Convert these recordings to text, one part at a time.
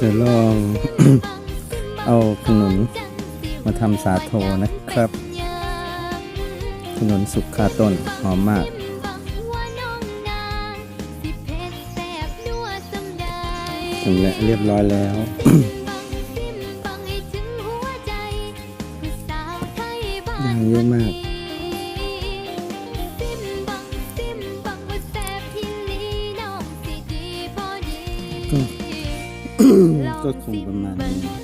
จะลอง เอาขนุนมาทำสาโทนะครับ ขนุนสุกคาต้นหอมมากถึงแล้วเรียบร้อยแล้วยังเยอะมากก็ ก็คงประมาณนี้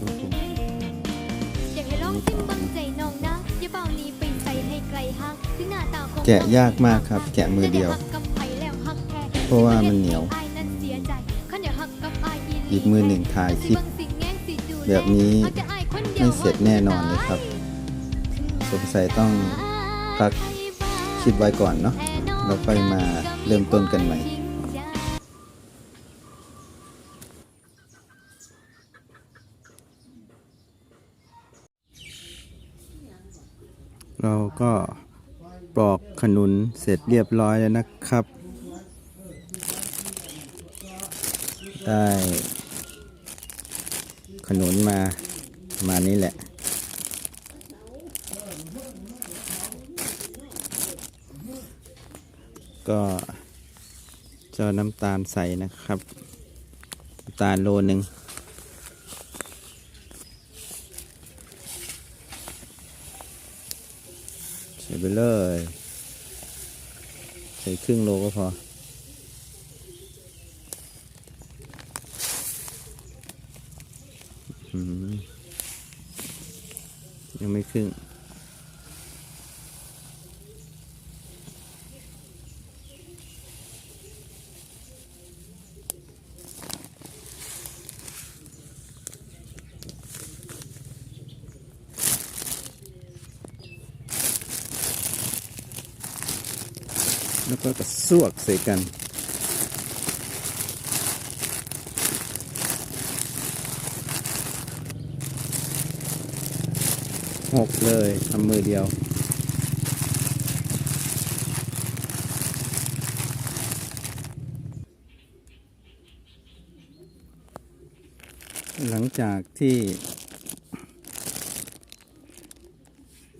ก็คงอยากให้ลองชิมเบังใจน้องนะอย่าเบาหนี้ไปใส่ให้ไกลหักถึงหน้าตาคงแกะยากมากครับ แกะมือเดียวเพราะว่ามันเหนียวอีกมือหนึ่งถ่ายคลิปแบบนี้ไม่เสร็จแน่นอนเลยครับ สงสัยต้องพักคลิปไว้ก่อนเนาะแล้วค่อยมาเริ่มต้นกันใหม่ เราก็ปลอกขนุนเสร็จเรียบร้อยแล้วนะครับ ได้ขนุนมามานี้แหละ ก็เจ้าน้ำตาลใส่นะครับ น้ำตาลโลหนึ่ง ส่ไปเลย ใส่ครึ่งโลก็พอยังไม่ครึ่ง แล้วก็กระซวกใส่กันหกเลยทำมือเดียว หลังจากที่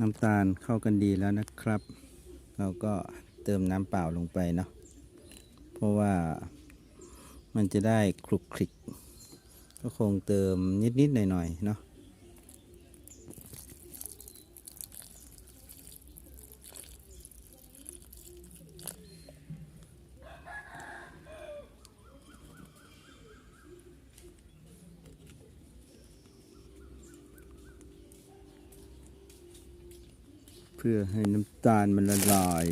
น้ำตาลเข้ากันดีแล้วนะครับ เราก็ เติมน้ำเปล่าลงไปเนาะเพราะว่ามันจะได้คลุกคลิก ก็คงเติมนิด ๆ หน่อย ๆ เนาะเพื่อให้น้ำตาลมันละลาย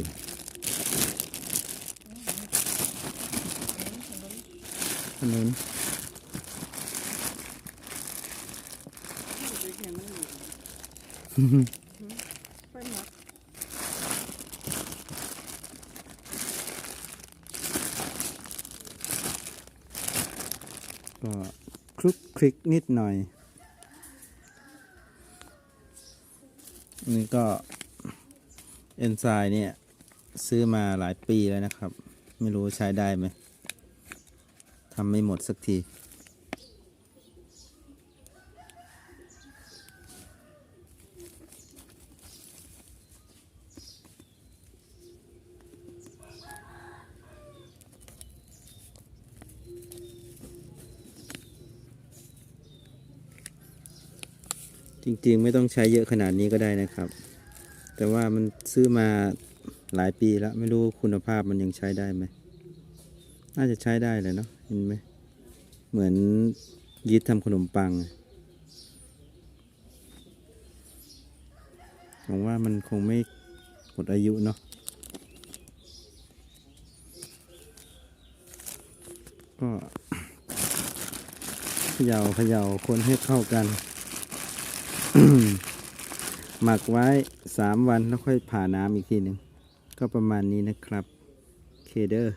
ขนุนก็คลุกคลิกนิดหน่อย นี่ก็เอนไซม์เนี่ย ซื้อมาหลายปีแล้วนะครับ ไม่รู้ใช้ได้ไหม ทำไม่หมดสักที จริงๆ ไม่ต้องใช้เยอะขนาดนี้ก็ได้นะครับ แต่ว่ามันซื้อมาหลายปีแล้ว ไม่รู้คุณภาพมันยังใช้ได้ไหม น่าจะใช้ได้เลยเนาะ เห็นไหมเหมือนยีสต์ทำขนมปังหวังว่ามันคงไม่หมดอายุเนาะก็เขย่าเขย่าคนให้เข้ากัน หมักไว้สามวันแล้วค่อยผ่าน้ำอีกทีหนึ่ง ก็ประมาณนี้นะครับ เคเดอร์